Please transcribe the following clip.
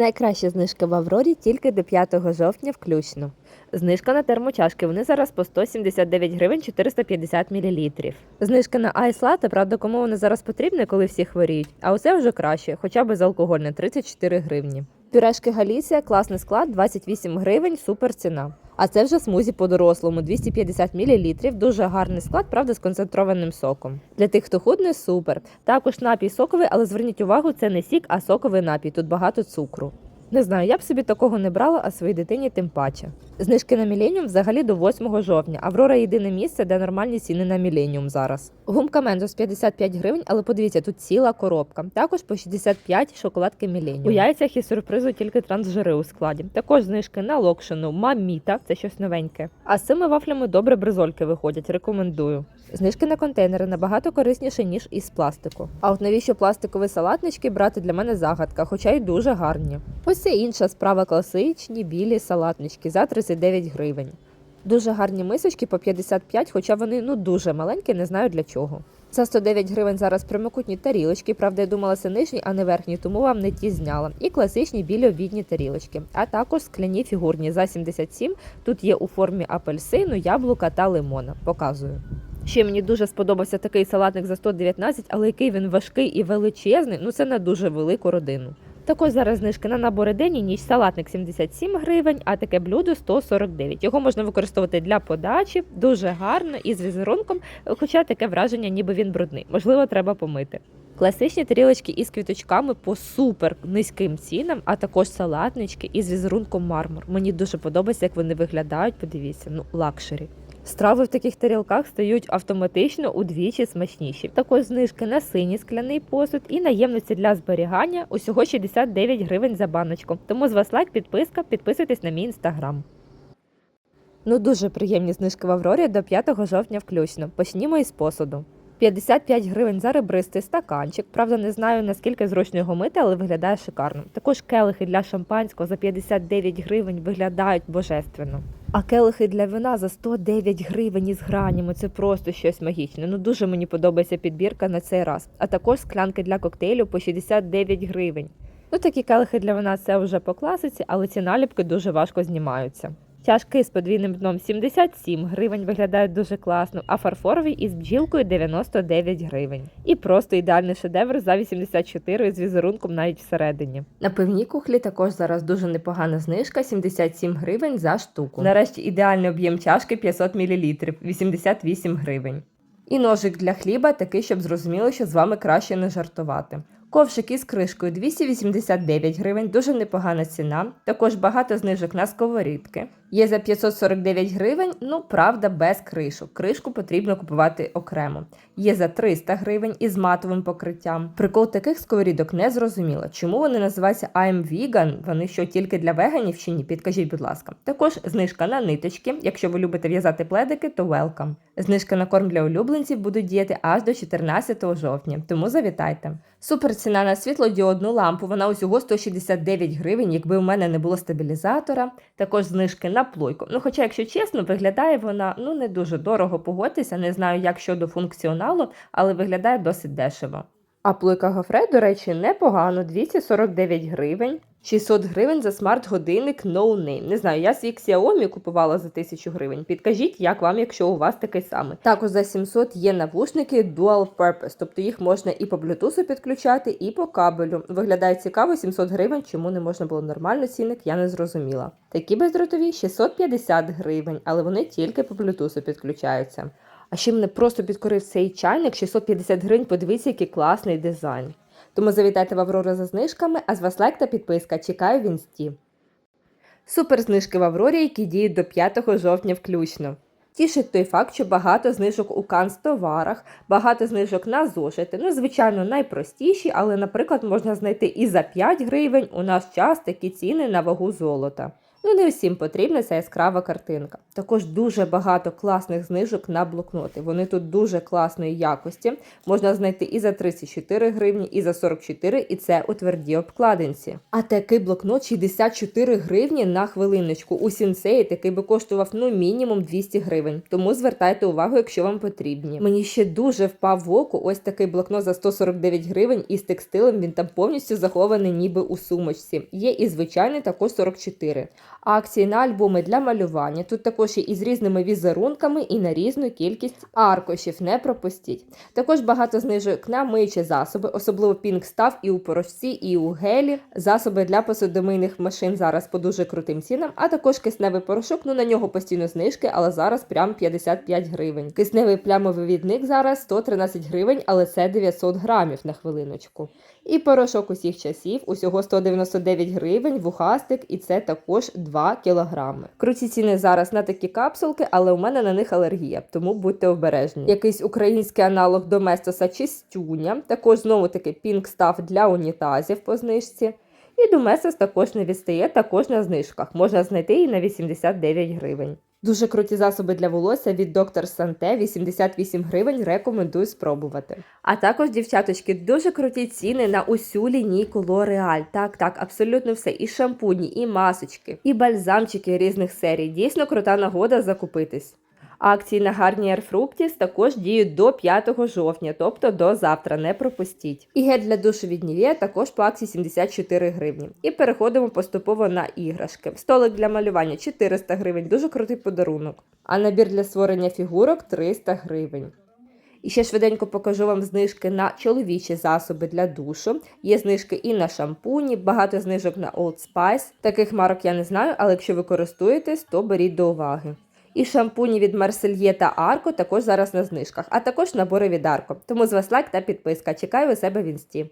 Найкраща знижка в Аврорі тільки до 5 жовтня включно. Знижка на термочашки. Вони зараз по 179 гривень 450 мл. Знижка на айслати, правда, кому вони зараз потрібні, коли всі хворіють. А оце вже краще, хоча б безалкогольне 34 гривні. Пюрешки Галісія, класний склад, 28 гривень, супер ціна. А це вже смузі по-дорослому, 250 мл, дуже гарний склад, правда, з концентрованим соком. Для тих, хто худне, супер. Також напій соковий, але зверніть увагу, це не сік, а соковий напій. Тут багато цукру. Не знаю, я б собі такого не брала, а своїй дитині тим паче. Знижки на Міленіум взагалі до 8 жовтня. Аврора єдине місце, де нормальні ціни на Міленіум зараз. Гумка Мензос 55 гривень, але подивіться, тут ціла коробка. Також по 65 шоколадки Міленіум. У яйцях і сюрпризу тільки трансжири у складі. Також знижки на локшину, маміта, це щось новеньке. А з цими вафлями добре бризольки виходять. Рекомендую. Знижки на контейнери набагато корисніше, ніж із пластику. А от навіщо пластикові салатнички брати для мене загадка, хоча й дуже гарні. Ось це інша справа класичні білі салатнички за 39 гривень. Дуже гарні мисочки по 55, хоча вони ну дуже маленькі, не знаю для чого. За 109 гривень зараз прямокутні тарілочки, правда, я думала, це нижні, а не верхні, тому вам не ті зняла. І класичні білі обідні тарілочки, а також скляні фігурні за 77. Тут є у формі апельсину, яблука та лимона. Показую. Ще мені дуже сподобався такий салатник за 119, але який він важкий і величезний, ну це на дуже велику родину. Також зараз знижки на набори день і ніч салатник 77 гривень, а таке блюдо 149. Його можна використовувати для подачі, дуже гарно і з візерунком, хоча таке враження, ніби він брудний. Можливо, треба помити. Класичні тарілочки із квіточками по супер низьким цінам, а також салатнички із візерунком мармур. Мені дуже подобається, як вони виглядають. Подивіться, ну лакшері. Страви в таких тарілках стають автоматично удвічі смачніші. Також знижки на синій скляний посуд і наємниці для зберігання усього 69 гривень за баночку. Тому з вас лайк, підписка, підписуйтесь на мій інстаграм. Ну дуже приємні знижки в Аврорі до 5 жовтня включно. Почнімо із посуду. 55 гривень за ребристий стаканчик. Правда, не знаю наскільки зручно його мити, але виглядає шикарно. Також келихи для шампанського за 59 гривень виглядають божественно. А келихи для вина за 109 гривень із гранями це просто щось магічне. Ну дуже мені подобається підбірка на цей раз. А також склянки для коктейлю по 69 гривень. Ну такі келихи для вина це вже по класиці, але ці наліпки дуже важко знімаються. Чашки з подвійним дном 77 гривень виглядають дуже класно, а фарфорові із бджілкою 99 гривень. І просто ідеальний шедевр за 84 з візерунком навіть всередині. На пивній кухлі також зараз дуже непогана знижка 77 гривень за штуку. Нарешті ідеальний об'єм чашки 500 мл 88 гривень. І ножик для хліба такий, щоб зрозуміло, що з вами краще не жартувати. Ковшик із кришкою 289 гривень, дуже непогана ціна. Також багато знижок на сковорідки. Є за 549 гривень, ну правда, без кришок. Кришку потрібно купувати окремо. Є за 300 гривень із матовим покриттям. Прикол таких сковорідок не зрозуміло. Чому вони називаються I'm Vegan? Вони що тільки для веганів чи ні? Підкажіть, будь ласка. Також знижка на ниточки. Якщо ви любите в'язати пледики, то welcome. Знижка на корм для улюбленців будуть діяти аж до 14 жовтня, тому завітайте. Супер ціна на світлодіодну лампу. Вона усього 169 гривень, якби у мене не було стабілізатора. Також знижки на плойку. Ну, хоча, якщо чесно, виглядає вона ну не дуже дорого погодьтеся. Не знаю, як щодо функціоналу, але виглядає досить дешево. А плойка Гофре, до речі, непогано 249 гривень. 600 гривень за смарт-годинник No Name. Не знаю, я свій Xiaomi купувала за 1000 гривень. Підкажіть, як вам, якщо у вас такий самий. Також за 700 є навушники Dual Purpose, тобто їх можна і по Bluetooth підключати, і по кабелю. Виглядає цікаво, 700 гривень. Чому не можна було нормально цінник, я не зрозуміла. Такі бездротові 650 гривень, але вони тільки по Bluetooth підключаються. А ще мене просто підкорив цей чайник 650 гривень. Подивіться, який класний дизайн. Тому завітайте в Аврору за знижками, а з вас лайк та підписка. Чекаю в інсті. Супер знижки в Аврорі, які діють до 5 жовтня включно. Тішить той факт, що багато знижок у канцтоварах, багато знижок на зошити. Ну, звичайно, найпростіші, але, наприклад, можна знайти і за 5 гривень у наш час такі ціни на вагу золота. Ну, не усім потрібна ця яскрава картинка. Також дуже багато класних знижок на блокноти. Вони тут дуже класної якості. Можна знайти і за 34 гривні, і за 44, і це у твердій обкладинці. А такий блокнот 64 гривні на хвилиночку. У сінсеї такий би коштував ну мінімум 200 гривень. Тому звертайте увагу, якщо вам потрібні. Мені ще дуже впав в око ось такий блокнот за 149 гривень із текстилем. Він там повністю захований, ніби у сумочці. Є і звичайний, також 44. Акції на альбоми для малювання. Тут також і з різними візерунками і на різну кількість аркушів. Не пропустіть. Також багато знижок на миючі засоби, особливо Pink став і у порошці, і у гелі. Засоби для посудомийних машин зараз по дуже крутим цінам, а також кисневий порошок. Ну на нього постійно знижки, але зараз прям 55 гривень. Кисневий плямовий відник зараз 113 гривень, але це 900 грамів на хвилиночку. І порошок усіх часів, усього 199 гривень, вухастик, і це також 2 кілограми. Круті ціни зараз на такі капсулки, але у мене на них алергія, тому будьте обережні. Якийсь український аналог Доместоса чистюня, також знову таки пінк став для унітазів по знижці. І Доместос також не відстає, також на знижках. Можна знайти її на 89 гривень. Дуже круті засоби для волосся від доктор Санте 88 гривень. Рекомендую спробувати. А також, дівчаточки, дуже круті ціни на усю лінійку L'Oreal. Так, так, абсолютно все. І шампуні, і масочки, і бальзамчики різних серій. Дійсно крута нагода закупитись. Акції на Garnier Fructis також діють до 5 жовтня, тобто до завтра, не пропустіть. І гель для душу від Nivea також по акції 74 гривні. І переходимо поступово на іграшки. Столик для малювання 400 гривень, дуже крутий подарунок. А набір для створення фігурок 300 гривень. І ще швиденько покажу вам знижки на чоловічі засоби для душу. Є знижки і на шампуні, багато знижок на Old Spice. Таких марок я не знаю, але якщо ви користуєтесь, то беріть до уваги. І шампуні від Марсельє та Арко також зараз на знижках, а також набори від Арко. Тому з вас лайк та підписка. Чекаю у себе в інсті.